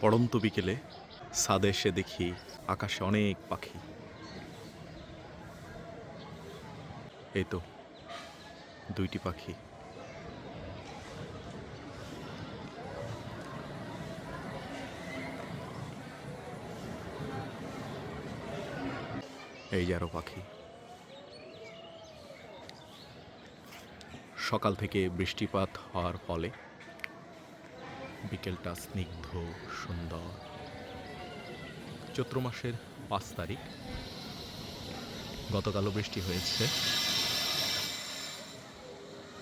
পড়ন্ত বিকেলে ছাদে এসে দেখি আকাশে অনেক পাখি। এই তো দুইটি পাখি। এই যে আরও পাখি। সকাল থেকে বৃষ্টিপাত হওয়ার ফলে বিকেলটা স্নিগ্ধ, সুন্দর। চৈত্র মাসের পাঁচ তারিখ। গতকালও বৃষ্টি হয়েছে।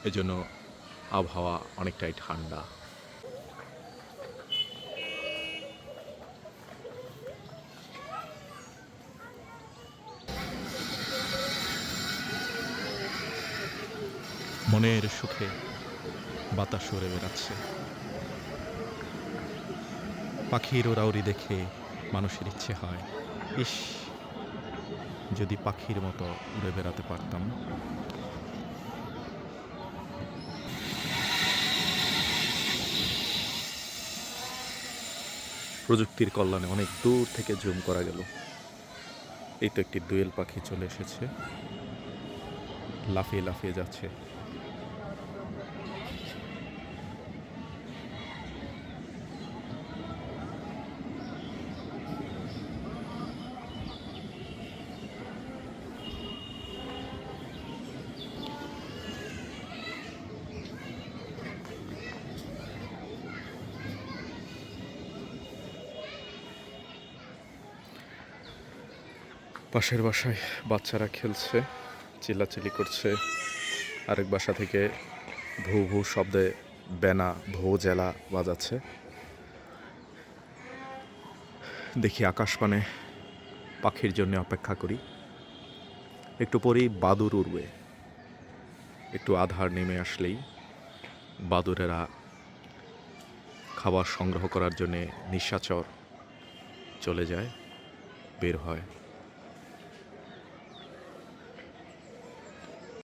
এজন্য আবহাওয়া অনেকটাই ঠান্ডা। মনের সুখে বাতাস সরে বেড়াচ্ছে। পাখির ওরাউরি দেখে মানুষের ইচ্ছে হয়। ইস, যদি পাখির মতো উড়ে বেড়াতে পারতাম। প্রযুক্তির কল্যাণে অনেক দূর থেকে জুম করা গেল। এই তো একটি দোয়েল পাখি চলে এসেছে। লাফিয়ে লাফিয়ে যাচ্ছে। পাশের বাসায় বাচ্চারা খেলছে, চিল্লাচিল্লি করছে। আরেক বাসা থেকে ভু ভু শব্দে বেনা, ভো জেলা বাজাচ্ছে। দেখি আকাশপানে পাখির জন্য অপেক্ষা করি। একটু পরেই বাদুর উড়বে। একটু আধার নেমে আসলেই বাদুরেরা খাবার সংগ্রহ করার জন্যে নিশাচর চলে যায়, বের হয়।